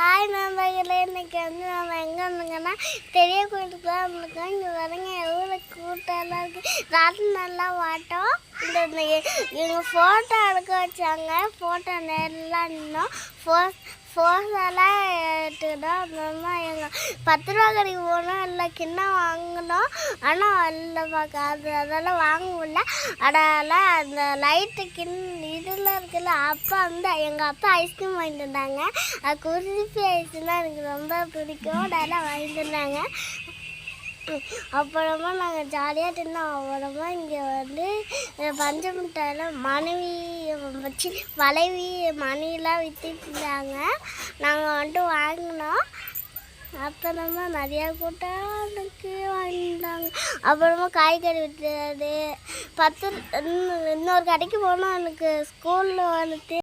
Hi நண்பர்களே இன்றைக்கி வந்து நம்ம எங்கே இருந்துங்கன்னா பெரிய கோயிலுக்கு தான் இருந்திருக்கோம் இங்கே வரங்க எவ்வளோ கூட்டம்லாம் இருக்குது நல்லா வாட்டோம் இந்த எங்கள் ஃபோட்டோ எடுக்க வச்சாங்க. ஃபோட்டோ நேரில் நின்னோம். ஃபோ ஃபோட்டோலாம் எடுத்துக்கிட்டோம். அப்புறமா எங்கள் பத்து ரூபா கடைக்கு போனோம். இல்லை கிண்ணம் வாங்கினோம். ஆனால் இல்லை பார்க்க அது அதெல்லாம் வாங்க முடியல. அதனால் அந்த லைட்டு கிண் இதில் இருக்குல்ல அப்பா வந்து எங்கள் அப்பா ஐஸ்கிரீம் வாங்கிட்டு இருந்தாங்க அது குருப்பி ஐஸ்லாம் எனக்கு ரொம்ப பிடிக்கும். அதெல்லாம் வாங்கிட்டு இருந்தாங்க அப்புறமா நாங்கள் ஜாலியாக இருந்தோம். அப்புறமா இங்கே வந்து அஹ், மிட்டாயெல்லாம் மனைவி வச்சு வளைவி மணிலாம் விற்றுட்டு இருந்தாங்க. நாங்கள் வந்துட்டு வாங்கினோம். அப்புறமா நிறையா கூட்டாளுக்கு வாங்கிட்டாங்க. அப்புறமா காய்கறி விற்றுறது பத்து இன்னொரு கடைக்கு போனோம். எனக்கு ஸ்கூலில் வந்துட்டு